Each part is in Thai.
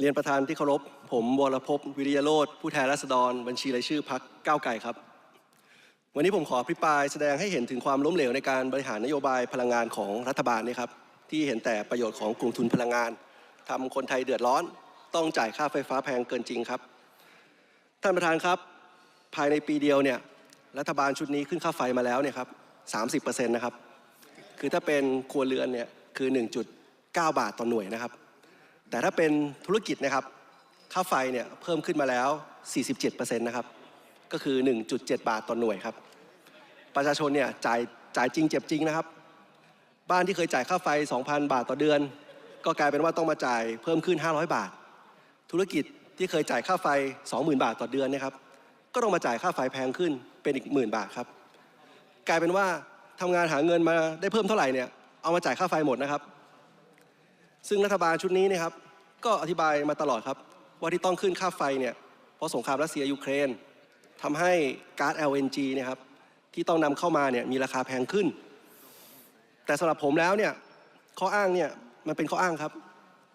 เรียนประธานที่เคารพ ผมวรพวิริยโรธผู้แทนราษฎร บัญชีรายชื่อพักก้าวไก่ครับ วันนี้ผมขออภิปรายแสดงให้เห็นถึงความล้มเหลวในการบริหารนโยบายพลังงานของรัฐบาลนี่ครับ ที่เห็นแต่ประโยชน์ของกลุ่มทุนพลังงานทำคนไทยเดือดร้อน ต้องจ่ายค่าไฟฟ้าแพงเกินจริงครับ ท่านประธานครับ ภายในปีเดียวเนี่ยรัฐบาลชุดนี้ขึ้นค่าไฟมาแล้วเนี่ยครับ30%นะครับ คือถ้าเป็นครัวเรือนเนี่ยคือ 1.9 บาทต่อหน่วยนะครับ แต่ถ้าเป็นธุรกิจนะครับ ค่าไฟเนี่ยเพิ่มขึ้นมาแล้ว 47%นะครับ ก็คือ 1.7 บาทต่อหน่วยครับ ประชาชนเนี่ยจ่ายจ่ายจริงเจ็บจริงนะครับ บ้านที่เคยจ่ายค่าไฟ 2,000 บาทต่อเดือน ก็กลายเป็นว่าต้องมาจ่ายเพิ่มขึ้น 500 บาท ธุรกิจที่เคยจ่ายค่าไฟ 20,000 บาทต่อเดือนนะครับ ก็ต้องมาจ่ายค่าไฟแพงขึ้นเป็นอีกหมื่นบาทครับ กลายเป็นว่าทำงานหาเงินมาได้เพิ่มเท่าไหร่เนี่ย เอามาจ่ายค่าไฟหมดนะครับ ซึ่งรัฐบาลชุดนี้นะครับก็อธิบายมาตลอดครับ ว่าที่ต้องขึ้นค่าไฟเนี่ยเพราะสงครามรัสเซียยูเครนทำให้ก๊าซ LNG เนะครับที่ต้องนำเข้ามาเนี่ยมีราคาแพงขึ้น แต่สำหรับผมแล้วเนี่ยข้ออ้างเนี่ยมันเป็นข้ออ้างครับ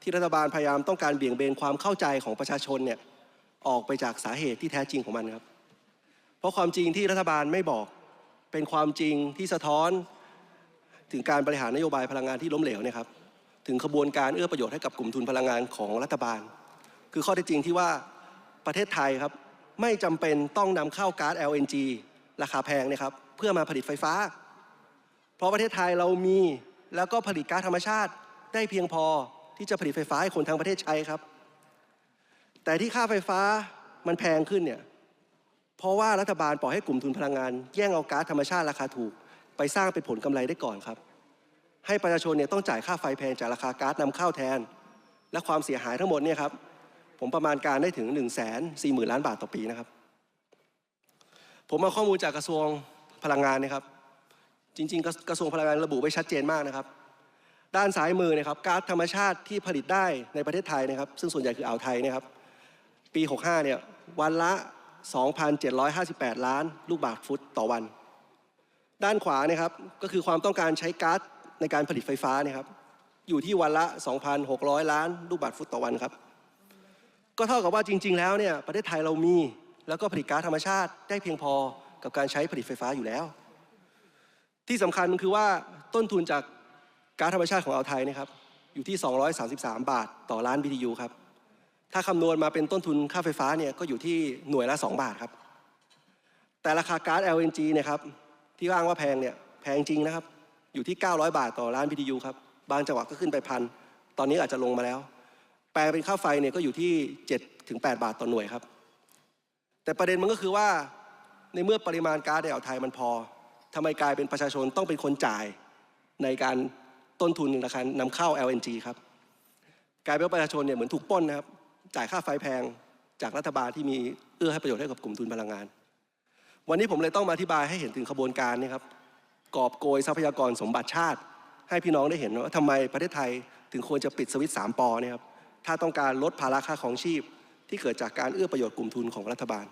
ที่รัฐบาลพยายามต้องการเบี่ยงเบนความเข้าใจของประชาชนเนี่ยออกไปจากสาเหตุที่แท้จริงของมันครับ เพราะความจริงที่รัฐบาลไม่บอกเป็นความจริงที่สะท้อนถึงการบริหารนโยบายพลังงานที่ล้มเหลวเนี่ยครับ ถึงขบวนการเอื้อประโยชน์ให้กับกลุ่มทุนพลังงานของรัฐบาล คือข้อเท็จจริงที่ว่าประเทศไทยครับไม่จำเป็นต้องนำเข้าก๊าซ LNG ราคาแพงนะครับเพื่อมาผลิตไฟฟ้า เพราะประเทศไทยเรามีแล้วก็ผลิตก๊าซธรรมชาติได้เพียงพอที่จะผลิตไฟฟ้าให้คนทั้งประเทศใช้ครับ แต่ที่ค่าไฟฟ้ามันแพงขึ้นเนี่ยเพราะว่ารัฐบาลปล่อยให้กลุ่มทุนพลังงาน แย่งเอาก๊าซธรรมชาติราคาถูก ไปสร้างเป็นผลกำไรได้ก่อนครับ ให้ประชาชนเนี่ยต้องจ่ายค่าไฟแพงจากราคาก๊าซนำเข้าแทน และความเสียหายทั้งหมดเนี่ยครับผมประมาณการได้ถึง 1 4 0 0 0 0 ล้านบาทต่อปีนะครับ ผมเอาข้อมูลจากกระทรวงพลังงานนะครับ จริง ๆ กระทรวงพลังงานระบุไว้ชัดเจนมากนะครับ ด้านซ้ายมือนะครับก๊าซธรรมชาติที่ผลิตได้ในประเทศไทยนะครับ ซึ่งส่วนใหญ่คืออ่าวไทยนะครับ ปี 65 เนี่ยวันละ 2,758 ล้าน ลูกบาศก์ฟุตต่อวัน ด้านขวาเนี่ยครับก็คือความต้องการใช้ก๊าซ ในการผลิตไฟฟ้าเนี่ยครับอยู่ที่วันละ 2,600 ล้านลูกบาศก์ฟุตต่อวันครับ ก็เท่ากับว่าจริง ๆ แล้วเนี่ยประเทศไทยเรามีแล้วก็ผลิตก๊าซธรรมชาติได้เพียงพอกับการใช้ผลิตไฟฟ้าอยู่แล้ว ที่สำคัญคือว่าต้นทุนจากก๊าซธรรมชาติของอ่าวไทยนะครับอยู่ที่ 233 บาทต่อล้าน BTU ครับ ถ้าคำนวณมาเป็นต้นทุนค่าไฟฟ้าเนี่ยก็อยู่ที่หน่วยละ 2 บาทครับ แต่ราคาก๊าซ LNG เนี่ยครับที่อ้างว่าแพงเนี่ยแพงจริงนะครับ อยู่ที่ 900 บาทต่อล้าน BTU ครับ บางจังหวัดก็ขึ้นไปพัน ตอนนี้อาจจะลงมาแล้ว แปลเป็นค่าไฟเนี่ยก็อยู่ที่7ถึง8บาทต่อหน่วยครับ แต่ประเด็นมันก็คือว่าในเมื่อปริมาณก๊าซในอ่าวไทยมันพอทำไมกลายเป็นประชาชนต้องเป็นคนจ่ายในการต้นทุนราคานำเข้า LNG ครับ กลายเป็นว่าประชาชนเนี่ยเหมือนถูกปล้นนะครับ จ่ายค่าไฟแพงจากรัฐบาลที่มีเอื้อให้ประโยชน์ให้กับกลุ่มทุนพลังงาน วันนี้ผมเลยต้องมาอธิบายให้เห็นถึงขบวนการนี่ครับ กอบโกยทรัพยากรสมบัติชาติ ให้พี่น้องได้เห็นว่าทำไมประเทศไทยถึงควรจะปิดสวิตช์สามปอเนี่ยครับถ้าต้องการลดภาระค่าของชีพ ที่เกิดจากการเอื้อประโยชน์กลุ่มทุนของรัฐบาล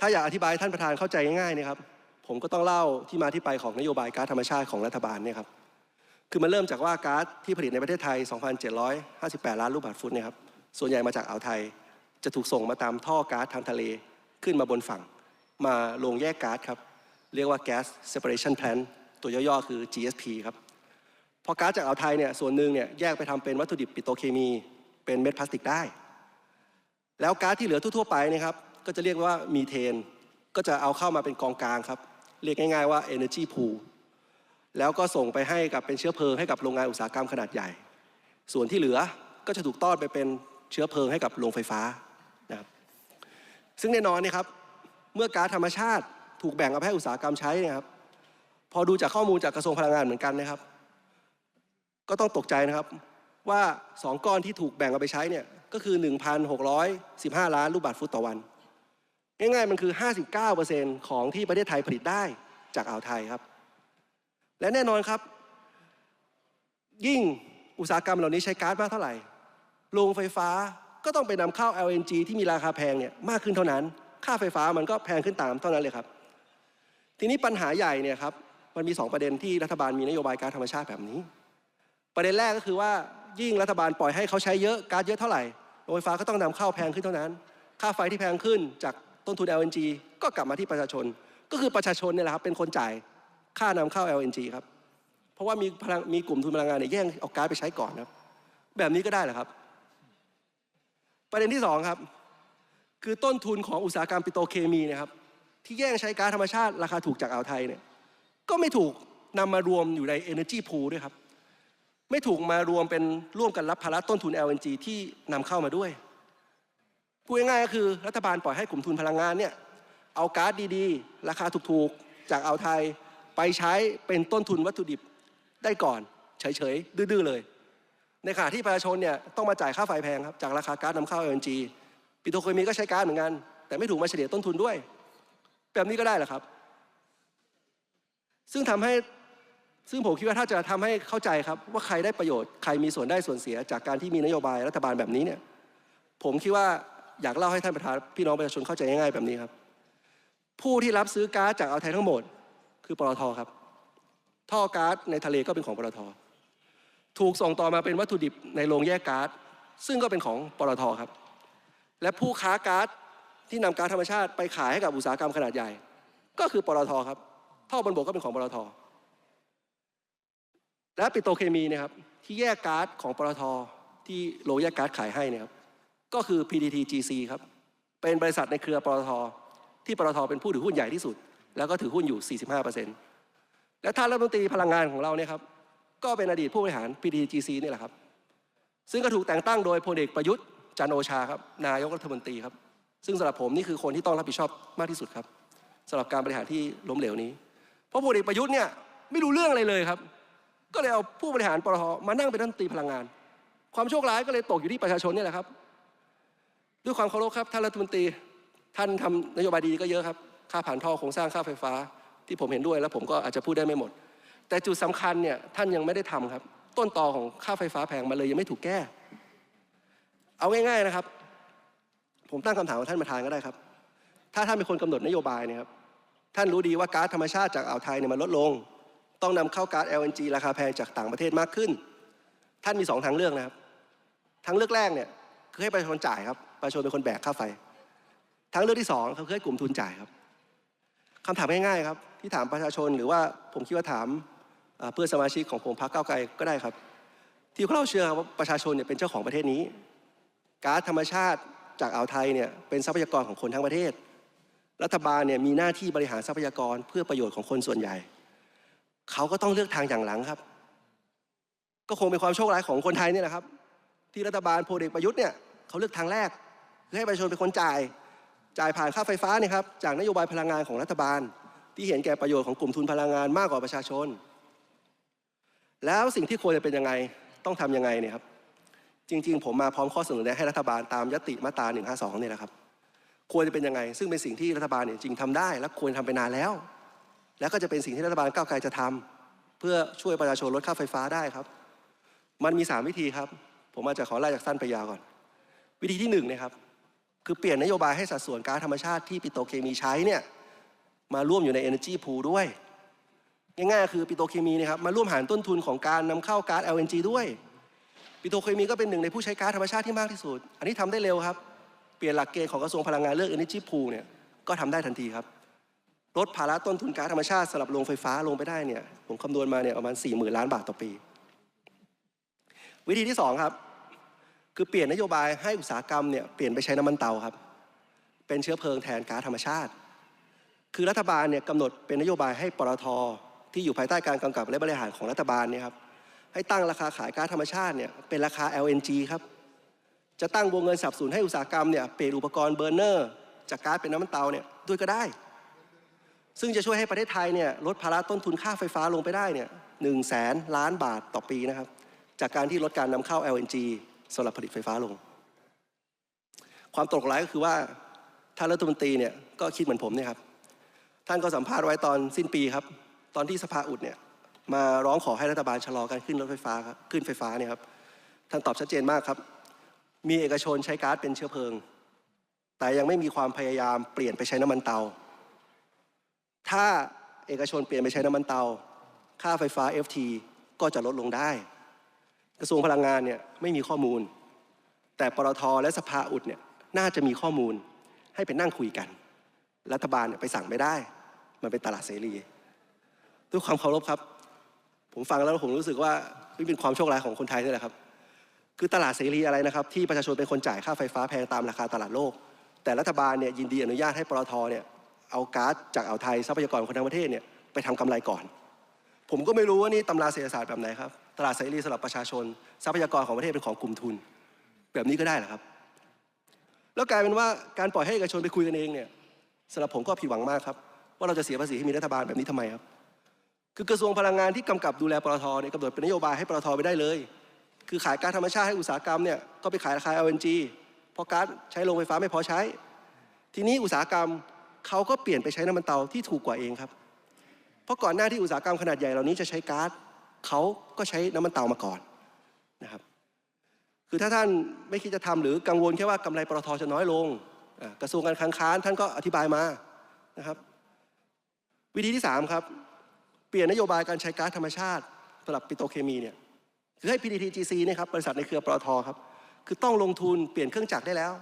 ถ้าอยากอธิบายท่านประธานเข้าใจง่ายๆนะครับ ผมก็ต้องเล่าที่มาที่ไปของนโยบายก๊าซธรรมชาติของรัฐบาลเนี่ยครับคือมันเริ่มจากว่าก๊าซที่ผลิตในประเทศไทย 2,758 ล้านลูกบาศก์ฟุตเนี่ยครับส่วนใหญ่มาจากอ่าวไทยจะถูกส่งมาตามท่อก๊าซทางทะเลขึ้นมาบนฝั่ง มาโรงแยกก๊าซครับ เรียกว่า Gas Separation Plant ตัวย่อๆ คือ GSP ครับพอก๊าซจากอ่าวไทยเนี่ยส่วนหนึ่งเนี่ยแยกไปทำเป็นวัตถุดิบปิโตเคมี เป็นเม็ดพลาสติกได้ แล้วก๊าซที่เหลือทั่วๆไปเนะครับก็จะเรียกว่ามีเทน ก็จะเอาเข้ามาเป็นกองกลางครับ เรียกง่ายๆว่า Energy Pool แล้วก็ส่งไปให้กับเป็นเชื้อเพลิงให้กับโรงงานอุตสาหกรรมขนาดใหญ่ ส่วนที่เหลือก็จะถูกต้อนไปเป็นเชื้อเพลิงให้กับโรงไฟฟ้านะครับซึ่งแน่นอนนะครับเมื่อก๊าซธรรมชาติ ถูกแบ่งเอาไปให้อุตสาหกรรมใช้เนะครับ พอดูจากข้อมูลจากกระทรวงพลังงานเหมือนกันนะครับ ก็ต้องตกใจนะครับว่า 2 ก้อนที่ถูกแบ่งเอาไปใช้เนี่ยก็คือ 1,615 ล้านลูกบาศก์ฟุตต่อวัน ง่ายๆมันคือ 59%ของที่ประเทศไทยผลิตได้จากอ่าวไทยครับ และแน่นอนครับ ยิ่งอุตสาหกรรมเหล่านี้ใช้ก๊าซมากเท่าไหร่โรงไฟฟ้าก็ต้องไปนำเข้า LNG ที่มีราคาแพงเนี่ยมากขึ้นเท่านั้น ค่าไฟฟ้ามันก็แพงขึ้นตามเท่านั้นเลยครับ ทีนี้ปัญหาใหญ่เนี่ยครับมันมี 2 ประเด็นที่รัฐบาลมีนโยบายกาซธรรมชาติแบบนี้ ประเด็นแรกก็คือว่ายิ่งรัฐบาลปล่อยให้เขาใช้เยอะก๊าซเยอะเท่าไหร่โรงไฟฟ้าก็ต้องนำเข้าแพงขึ้นเท่านั้น ค่าไฟที่แพงขึ้นจากต้นทุน LNG ก็กลับมาที่ประชาชน ก็คือประชาชนเนี่ยแหละครับเป็นคนจ่ายค่านำเข้า LNG ครับเพราะว่ามีพลังมีกลุ่มทุนพลังงานเนี่ยแย่งเอาก๊าซไปใช้ก่อนครับ แบบนี้ก็ได้เหรอครับ ประเด็นที่สองครับคือต้นทุนของอุตสาหกรรมปิโตรเคมีเนะครับ ที่แย่งใช้ก๊าซธรรมชาติราคาถูกจากอ่าวไทยเนี่ยก็ไม่ถูกนำมารวมอยู่ใน Energy Pool ด้วยครับ ไม่ถูกมารวมเป็นร่วมกันรับภาระต้นทุน LNG ที่นำเข้ามาด้วยพูดง่ายๆก็คือรัฐบาลปล่อยให้กลุ่มทุนพลังงานเนี่ยเอาก๊าซดีๆ ราคาถูกๆ จากอ่าวไทยไปใช้เป็นต้นทุนวัตถุดิบได้ก่อนเฉยๆ ดื้อๆเลย ในขณะที่ประชาชนเนี่ยต้องมาจ่ายค่าไฟแพงครับจากราคาก๊าซนำเข้า LNG ปิโตรเคมีก็ใช้ก๊าซเหมือนกัน แต่ไม่ถูกมาเฉลี่ยต้นทุนด้วย แบบนี้ก็ได้เหรอครับ ซึ่งทำให้ซึ่งผมคิดว่าถ้าจะทำให้เข้าใจครับ ว่าใครได้ประโยชน์ใครมีส่วนได้ส่วนเสีย จากการที่มีนโยบายรัฐบาลแบบนี้เนี่ย ผมคิดว่าอยากเล่าให้ท่านประธานพี่น้องประชาชนเข้าใจง่ายๆแบบนี้ครับ ผู้ที่รับซื้อก๊าซจากอ่าวไทยทั้งหมด คือปตทครับ ท่อก๊าซในทะเลก็เป็นของปตทถูกส่งต่อมาเป็นวัตถุดิบในโรงแยกก๊าซซึ่งก็เป็นของปตทครับ และผู้ค้าก๊าซ ที่นำกาซธรรมชาติไปขายให้กับอุตสาหกรรมขนาดใหญ่ ก็คือปตทครับท่อบนบกก็เป็นของปตทและปิโตเคมีเนะครับที่แยกก๊าซของปตทที่โรงแยกก๊าซขายให้เนะครับก็คือ PTTGC ครับเป็นบริษัทในเครือปตทที่ปตทเป็นผู้ถือหุ้นใหญ่ที่สุด แล้วก็ถือหุ้นอยู่ 45%และท่านรัฐมนตรีพลังงานของเราเนี่ยครับก็เป็นอดีตผู้บริหาร PTTGC นี่แหละครับ ซึ่งก็ถูกแต่งตั้งโดยพลเอกประยุทธ์จันโอชาครับนายกรัฐมนตรีครับ ซึ่งสำหรับผมนี่คือคนที่ต้องรับผิดชอบมากที่สุดครับสำหรับการบริหารที่ล้มเหลวนี้ เพราะพลเอกประยุทธ์เนี่ยไม่รู้เรื่องอะไรเลยครับ ก็เลยเอาผู้บริหารปตทมานั่งเป็นรัฐมนตรีพลังงาน ความโชคร้ายก็เลยตกอยู่ที่ประชาชนเนี่ยแหละครับ ด้วยความเคารพครับท่านรัฐมนตรีท่านทำนโยบายดีก็เยอะครับ ค่าผ่านท่อโครงสร้างค่าไฟฟ้า ที่ผมเห็นด้วย แล้วผมก็อาจจะพูดได้ไม่หมด แต่จุดสำคัญเนี่ยท่านยังไม่ได้ทำครับ ต้นตอของค่าไฟฟ้าแพงมาเลยยังไม่ถูกแก้ เอาง่าย ๆนะครับ ผมตั้งคำถามกับท่านประธานก็ได้ครับ ถ้าท่านเป็นคนกำหนดนโยบายเนี่ยครับ ท่านรู้ดีว่าก๊าซธรรมชาติจากอ่าวไทยเนี่ยมันลดลง ต้องนำเข้าก๊าซ LNG ราคาแพงจากต่างประเทศมากขึ้น ท่านมีสองทางเลือกนะครับ ทางเลือกแรกเนี่ยคือให้ประชาชนจ่ายครับ ประชาชนเป็นคนแบกค่าไฟ ทางเลือกที่สองคือให้กลุ่มทุนจ่ายครับคำถามง่ายๆครับ ที่ถามประชาชนหรือว่าผมคิดว่าถามเพื่อนสมาชิกของผมพรรคก้าวไกลก็ได้ครับ ที่เราเชื่อว่าประชาชนเนี่ยเป็นเจ้าของประเทศนี้ก๊าซธรรมชาติ จากอ่าวไทยเนี่ยเป็นทรัพยากรของคนทั้งประเทศ รัฐบาลเนี่ยมีหน้าที่บริหารทรัพยากรเพื่อประโยชน์ของคนส่วนใหญ่ เขาก็ต้องเลือกทางอย่างหลังครับ ก็คงเป็นความโชคร้ายของคนไทยนี่แหละครับ ที่รัฐบาลโพลเอกประยุทธ์เนี่ยเขาเลือกทางแรกคือให้ประชาชนเป็นคนจ่าย จ่ายผ่านค่าไฟฟ้าเนี่ยครับจากนโยบายพลังงานของรัฐบาล ที่เห็นแก่ประโยชน์ของกลุ่มทุนพลังงานมากกว่าประชาชน แล้วสิ่งที่ควรจะเป็นยังไงต้องทำยังไงเนี่ยครับ จริง ๆ ผมมาพร้อมข้อเสนอแนะให้รัฐบาลตามยติมาตรา152เนี่ยแหละครับ ควรจะเป็นยังไง ซึ่งเป็นสิ่งที่รัฐบาลเนี่ยจริงทำได้ และควรทำไปนานแล้ว แล้วก็จะเป็นสิ่งที่รัฐบาลก้าวไกลจะทำเพื่อช่วยประชาชนลดค่าไฟฟ้าได้ครับ มันมี 3 วิธีครับ ผมอาจจะขอไล่จากสั้นไปยาวก่อน วิธีที่1นะครับคือเปลี่ยนนโยบายให้สัดส่วนก๊าซธรรมชาติที่ปิโตรเคมีใช้เนี่ยมาร่วมอยู่ใน Energy Pool ด้วยง่ายๆคือปิโตรเคมีเนะครับมาร่วมหารต้นทุนของการนำเข้าก๊าซ LNG ด้วย ปิโตรเคมีก็เป็นหนึ่งในผู้ใช้ก๊าซธรรมชาติที่มากที่สุด อันนี้ทำได้เร็วครับ เปลี่ยนหลักเกณฑ์ของกระทรวงพลังงานเรื่อง Energy Pool เนี่ยก็ทำได้ทันทีครับลดภาระต้นทุนก๊าซธรรมชาติสำหรับโรงไฟฟ้าลงไปได้เนี่ยผมคำนวณมาเนี่ยประมาณ 4 0,000 ล้านบาทต่อปี วิธีที่ 2 ครับ คือเปลี่ยนนโยบายให้อุตสาหกรรมเนี่ยเปลี่ยนไปใช้น้ำมันเตาครับ เป็นเชื้อเพลิงแทนก๊าซธรรมชาติ คือรัฐบาลเนี่ยกำหนดเป็นนโยบายให้ปตทที่อยู่ภายใต้การกำกับและบริหารของรัฐบาลเนี่ยครับ ให้ตั้งราคาขายก๊าซธรรมชาติเนี่ยเป็นราคา LNG ครับ จะตั้งวงเงินสนับสนุนให้อุตสาหกรรมเนี่ยเปลี่ยนอุปกรณ์เบอร์เนอร์ จากก๊าซเป็นน้ำมันเตาเนี่ยด้วยก็ได้ ซึ่งจะช่วยให้ประเทศไทยเนี่ยลดภาระต้นทุนค่าไฟฟ้าลงไปได้เนี่ยหนึ่งแสนล้านบาทต่อปีนะครับ จากการที่ลดการนำเข้า LNG สำหรับผลิตไฟฟ้าลง ความตกร้ายก็คือว่าท่านรัฐมนตรีเนี่ยก็คิดเหมือนผมเนี่ยครับท่านก็สัมภาษณ์ไว้ตอนสิ้นปีครับ ตอนที่สภาอุดเนี่ย มาร้องขอให้รัฐบาลชะลอการขึ้นรถไฟฟ้าครับขึ้นไฟฟ้าเนี่ยครับท่านตอบชัดเจนมากครับ มีเอกชนใช้ก๊าซเป็นเชื้อเพลิง แต่ยังไม่มีความพยายามเปลี่ยนไปใช้น้ำมันเตา ถ้าเอกชนเปลี่ยนไปใช้น้ำมันเตา ค่าไฟฟ้า FT ก็จะลดลงได้ กระทรวงพลังงานเนี่ยไม่มีข้อมูล แต่ปตทและสภาอุดเนี่ยน่าจะมีข้อมูลให้ไปนั่งคุยกัน รัฐบาลเนี่ยไปสั่งไม่ได้ มันเป็นตลาดเสรี ด้วยความเคารพครับ ผมฟังแล้วผมรู้สึกว่านี่เป็นความโชคร้ายของคนไทยนี่แหละครับ คือตลาดเสรีอะไรนะครับ ที่ประชาชนเป็นคนจ่ายค่าไฟฟ้าแพงตามราคาตลาดโลก แต่รัฐบาลเนี่ยยินดีอนุญาตให้ปตทเนี่ยเอาก๊าซจากอ่าวไทยทรัพยากรของคนทั้งประเทศเนี่ยไปทำกำไรก่อน ผมก็ไม่รู้ว่านี่ตำราเศรษฐศาสตร์แบบไหนครับตลาดเสรีสำหรับประชาชน ทรัพยากรของประเทศเป็นของกลุ่มทุน แบบนี้ก็ได้เหรอครับ แล้วกลายเป็นว่าการปล่อยให้เอกชนไปคุยกันเองเนี่ยสำหรับผมก็ผิดหวังมากครับ ว่าเราจะเสียภาษีให้มีรัฐบาลแบบนี้ทำไมครับ คือกระทรวงพลังงานที่กำกับดูแลปตทเนี่ยกำหนดเป็นนโยบายให้ปตทไปได้เลย คือขายก๊าซธรรมชาติให้อุตสาหกรรมเนี่ยก็ไปขายราคา LNG เพราะก๊าซใช้โรงไฟฟ้าไม่พอใช้ ทีนี้อุตสาหกรรมเขาก็เปลี่ยนไปใช้น้ำมันเตาที่ถูกกว่าเองครับ เพราะก่อนหน้าที่อุตสาหกรรมขนาดใหญ่เหล่านี้จะใช้ก๊าซเขาก็ใช้น้ำมันเตามาก่อนนะครับ คือถ้าท่านไม่คิดจะทำหรือกังวลแค่ว่ากำไรปตทจะน้อยลง กระทรวงการคลังค้านท่านก็อธิบายมานะครับ วิธีที่สามครับ เปลี่ยนนโยบายการใช้ก๊าซธรรมชาติสำหรับปิโตเคมีเนี่ยคือให้ PTTGC เนะครับบริษัทในเครือปตทครับคือต้องลงทุนเปลี่ยนเครื่องจักรได้แล้ว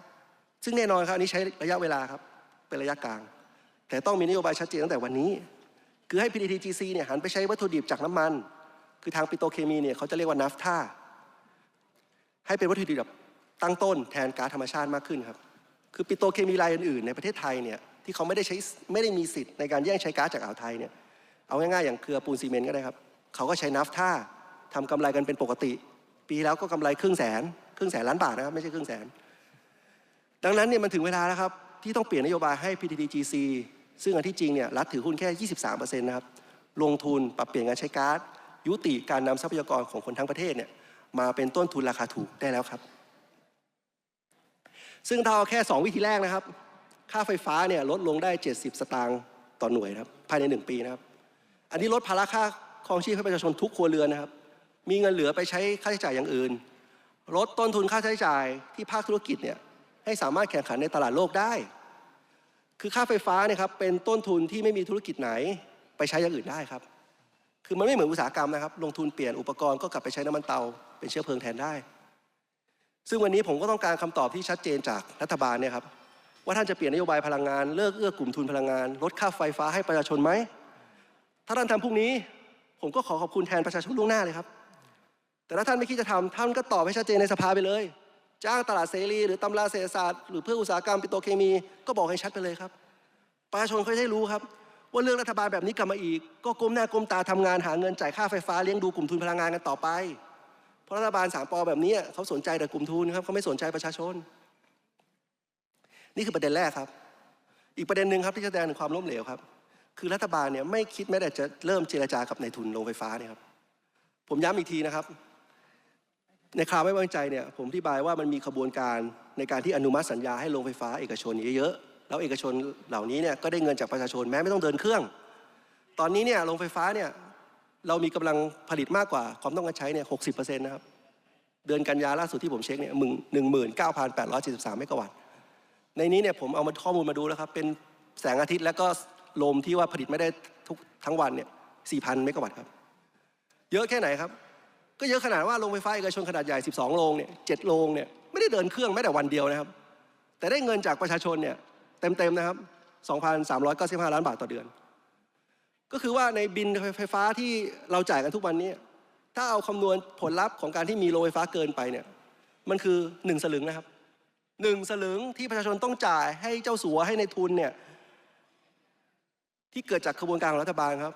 ซึ่งแน่นอนครับอันนี้ใช้ระยะเวลาครับเป็นระยะกลาง แต่ต้องมีนโยบายชัดเจนตั้งแต่วันนี้ คือให้ PTTGC เนี่ยหันไปใช้วัตถุดิบจากน้ำมัน คือทางปิโตเคมีเนี่ยเขาจะเรียกว่านาฟท่าให้เป็นวัตถุดิบแบบตั้งต้นแทนก๊าซธรรมชาติมากขึ้นครับคือปิโตเคมีรายอื่นๆ ในประเทศไทยเนี่ยที่เขาไม่ได้ใช้ไม่ได้มีสิทธิ์ในการแย่งใช้ก๊าซจากอ่าวไทยเนี่ย เอาง่ายๆอย่างเครือปูนซีเมนต์ก็ได้ครับ เขาก็ใช้นัฟท่าทำกำไรกันเป็นปกติ ปีแล้วก็กำไรครึ่งแสน ครึ่งแสนล้านบาทนะครับ ไม่ใช่ครึ่งแสน ดังนั้นเนี่ยมันถึงเวลาแล้วครับ ที่ต้องเปลี่ยนนโยบายให้ PTTGC ซึ่งอันที่จริงเนี่ยรัฐถือหุ้นแค่ 23%นะครับลงทุนปรับเปลี่ยนการใช้ก๊าซยุติการนำทรัพยากรของคนทั้งประเทศเนี่ยมาเป็นต้นทุนราคาถูกได้แล้วครับ ซึ่งถ้าเอาแค่ 2 วิธีแรกนะครับ ค่าไฟฟ้าเนี่ยลดลงได้ 70 สตางค์ต่อหน่วยครับภายใน 1 ปีนะครับ อันนี้ลดภาระค่าครองชีพให้ประชาชนทุกครัวเรือนนะครับ มีเงินเหลือไปใช้ค่าใช้จ่ายอย่างอื่น ลดต้นทุนค่าใช้จ่ายที่ภาคธุรกิจเนี่ยให้สามารถแข่งขันในตลาดโลกได้ คือค่าไฟฟ้าเนี่ยครับเป็นต้นทุนที่ไม่มีธุรกิจไหนไปใช้อย่างอื่นได้ครับ คือมันไม่เหมือนอุตสาหกรรมนะครับ ลงทุนเปลี่ยนอุปกรณ์ก็กลับไปใช้น้ำมันเตาเป็นเชื้อเพลิงแทนได้ ซึ่งวันนี้ผมก็ต้องการคำตอบที่ชัดเจนจากรัฐบาลเนี่ยครับว่าท่านจะเปลี่ยนนโยบายพลังงานเลิกเอื้อกลุ่มทุนพลังงาน ลดค่าไฟฟ้าให้ประชาชนไหม ถ้าท่านทำพรุ่งนี้ ผมก็ขอขอบคุณแทนประชาชนล่วงหน้าเลยครับ แต่ถ้าท่านไม่คิดจะทำท่านก็ตอบให้ชัดเจนในสภาไปเลย จ้างตลาดเสรี หรือตำราเศรษฐศาสตร์หรือเพื่ออุตสาหกรรมปิโตรเคมี ก็บอกให้ชัดไปเลยครับ ประชาชนเขาได้รู้ครับ ว่าเรื่องรัฐบาลแบบนี้กลับมาอีก ก็ก้มหน้าก้มตาทำงานหาเงินจ่ายค่าไฟฟ้าเลี้ยงดูกลุ่มทุนพลังงานกันต่อไป เพราะรัฐบาลสามปอแบบนี้เขาสนใจแต่กลุ่มทุนครับเขาไม่สนใจประชาชน นี่คือประเด็นแรกครับ อีกประเด็นหนึ่งครับที่แสดงถึงความล้มเหลวครับ คือรัฐบาลเนี่ยไม่คิดแม้แต่จะเริ่มเจรจากับนายทุนโรงไฟฟ้าเนี่ยครับ ผมย้ำอีกทีนะครับ ในคราวไม่วางใจเนี่ยผมอธิบายว่ามันมีขบวนการในการที่อนุมัติสัญญาให้โรงไฟฟ้าเอกชนเยอะๆแล้วเอกชนเหล่านี้เนี่ยก็ได้เงินจากประชาชนแม้ไม่ต้องเดินเครื่อง ตอนนี้เนี่ยโรงไฟฟ้าเนี่ยเรามีกำลังผลิตมากกว่าความต้องการใช้เนี่ยหกสิบเปอร์เซ็นต์นะครับเดือนกันยาล่าสุดที่ผมเช็คเนี่ยหนึ่งหมื่นเก้าพันแปดร้อยเจ็ดสิบสามเมกะวัตต์ในนี้เนี่ยผมเอามาข้อมูลมาดูแล้วครับเป็นแสงอาทิตย์แล้วก็ ลมที่ว่าผลิตไม่ได้ทุกทั้งวันเนี่ยสี่พันเมกะวัตต์ครับ เยอะแค่ไหนครับ ก็เยอะขนาดว่าโรงไฟฟ้าเอกชนขนาดใหญ่ 12 โรงเนี่ยเจ็ดโรงเนี่ยไม่ได้เดินเครื่องแม้แต่วันเดียวนะครับ แต่ได้เงินจากประชาชนเนี่ยเต็มๆนะครับ 2,395 ล้านบาทต่อเดือน ก็คือว่าในบินไฟฟ้าที่เราจ่ายกันทุกวันนี้ ถ้าเอาคำนวณผลลัพธ์ของการที่มีโรงไฟฟ้าเกินไปเนี่ยมันคือหนึ่งสลึงนะครับหนึ่งสลึงที่ประชาชนต้องจ่ายให้เจ้าสัวให้ในทุนเนี่ย ที่เกิดจากกระบวนการของรัฐบาลครับ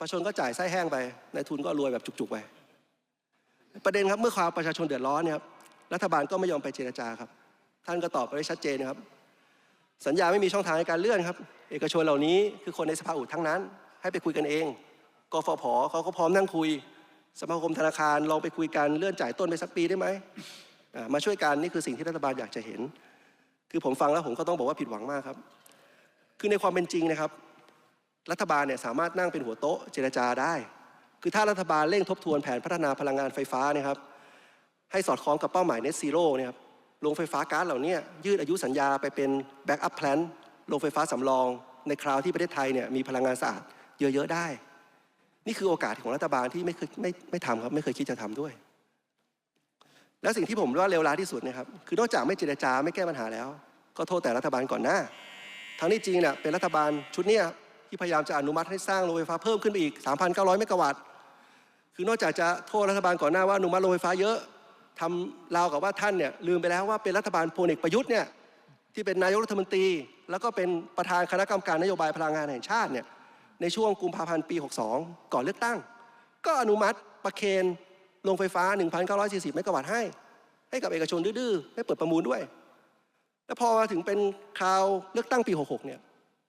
ประชาชนก็จ่ายไส้แห้งไปในทุนก็รวยแบบจุกๆไป ประเด็นครับเมื่อความประชาชนเดือดร้อนเนี่ยครับรัฐบาลก็ไม่ยอมไปเจรจาครับ ท่านก็ตอบไปได้ชัดเจนนะครับ สัญญาไม่มีช่องทางในการเลื่อนครับ เอกชนเหล่านี้คือคนในสภาอุดทั้งนั้น ให้ไปคุยกันเองกฟผเขาก็พร้อมนั่งคุย สมาคมธนาคารลองไปคุยกันเลื่อนจ่ายต้นไปสักปีได้ไหมมาช่วยกันนี่คือสิ่งที่รัฐบาลอยากจะเห็น คือผมฟังแล้วผมก็ต้องบอกว่าผิดหวังมากครับ คือในความเป็นจริงนะครับ รัฐบาลเนี่ยสามารถนั่งเป็นหัวโต๊ะเจรจาได้ คือถ้ารัฐบาลเร่งทบทวนแผนพัฒนาพลังงานไฟฟ้านี่ครับให้สอดคล้องกับเป้าหมาย Net Zero เนี่ยครับโรงไฟฟ้าก๊าซเหล่านี้ยืดอายุสัญญาไปเป็น Backup Plan โรงไฟฟ้าสำรอง ในคราวที่ประเทศไทยเนี่ยมีพลังงานสะอาดเยอะ ๆ ได้ นี่คือโอกาสของรัฐบาลที่ไม่เคยไม่ไม่ทำครับไม่เคยคิดจะทำด้วย แล้วสิ่งที่ผมว่าเลวร้ายที่สุดเนะครับคือนอกจากไม่เจรจาไม่แก้ปัญหาแล้ว ก็โทษแต่รัฐบาลก่อนหน้าทั้งที่จริงเนี่ยเป็นรัฐบาลชุดนี้ ที่พยายามจะอนุมัติให้สร้างโรงไฟฟ้าเพิ่มขึ้นไปอีก 3,900 เมกะวัตต์ คือนอกจากจะโทษรัฐบาลก่อนหน้าว่าอนุมัติโรงไฟฟ้าเยอะทำราวกับว่าท่านเนี่ยลืมไปแล้วว่าเป็นรัฐบาลพลเอกประยุทธ์เนี่ยที่เป็นนายกรัฐมนตรี แล้วก็เป็นประธานคณะกรรมการนโยบายพลังงานแห่งชาติเนี่ยในช่วงกุมภาพันธ์ปี 62 ก่อนเลือกตั้ง ก็อนุมัติประเคนโรงไฟฟ้า 1,940 เมกะวัตต์ให้ ให้กับเอกชนดื้อๆให้เปิดประมูลด้วย แล้วพอมาถึงเป็นคราวเลือกตั้งปี 66 เนี่ย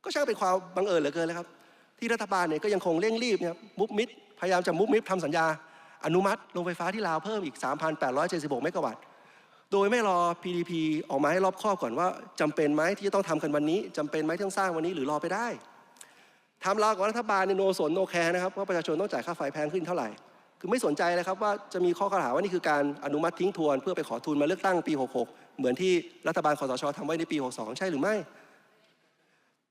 ก็ช่างเป็นความบังเอิญเหลือเกินเลยครับ ที่รัฐบาลเนี่ยก็ยังคงเร่งรีบเนี่ยมุบมิดพยายามจะมุบมิดทำสัญญา อนุมัติโรงไฟฟ้าที่ลาวเพิ่มอีก 3,876 เมกะวัตต์ โดยไม่รอ PDP ออกมาให้รอบคอบก่อนว่าจำเป็นไหมที่จะต้องทำกันวันนี้จำเป็นไหมที่ต้องสร้างวันนี้หรือรอไปได้ทำราวกับรัฐบาลในโนสนโนแคร์นะครับว่าประชาชนต้องจ่ายค่าไฟแพงขึ้นเท่าไหร่คือไม่สนใจเลยครับว่าจะมีข้อกล่าวหาว่านี่คือการอนุมัติทิ้งทวน เพื่อไปขอทุนมาเลือกตั้งปี 66 เหมือนที่รัฐบาลคอสชทำไว้ในปี 62 ใช่หรือไม่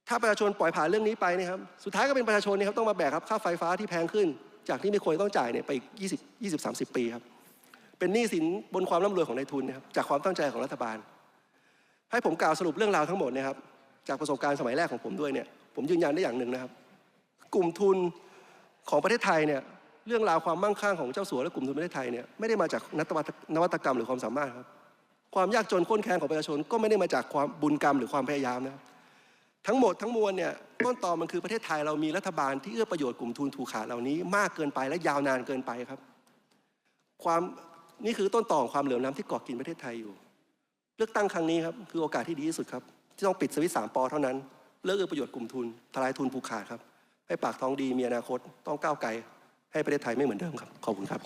ถ้าประชาชนปล่อยผ่านเรื่องนี้ไปเนะครับสุดท้ายก็เป็นประชาชนเนยครับต้องมาแบกครับค่าไฟฟ้าที่แพงขึ้น จากที่ไม่ควรต้องจ่ายเนี่ยไปอีก20 20 30 ปีครับเป็นหนี้สินบนความร่ำรวยของนายทุนนะครับจากความตั้งใจของรัฐบาล ให้ผมกล่าวสรุปเรื่องราวทั้งหมดนะครับจากประสบการณ์สมัยแรกของผมด้วยเนี่ยผมยืนยันได้อย่างหนึ่งนะครับ กลุ่มทุนของประเทศไทยเนี่ยเรื่องราวความมั่งคั่งของเจ้าสัวและกลุ่มทุนประเทศไทยเนี่ยไม่ได้มาจากนวัตนวัตกรรมหรือความสามารถครับความยากจนข้นแค้นของประชาชนก็ไม่ได้มาจากความบุญกรรมหรือความพยายามนะครับ ทั้งหมดทั้งมวลเนี่ยต้นตอมันคือประเทศไทยเรามีรัฐบาลที่เอื้อประโยชน์กลุ่มทุนถูกขาดเหล่านี้มากเกินไปและยาวนานเกินไปครับ ความนี่คือต้นตอของความเหลื่อมล้ำที่กาะกินประเทศไทยอยู่ เลือกตั้งครั้งนี้ครับคือโอกาสที่ดีที่สุดครับ ที่ต้องปิดสวิตช์สามปอเท่านั้นเลิกเอื้อประโยชน์กลุ่มทุนทลายทุนผูกขาดครับ ให้ปากท้องดีมีอนาคตต้องก้าวไกลให้ประเทศไทยไม่เหมือนเดิมครับขอบคุณครับ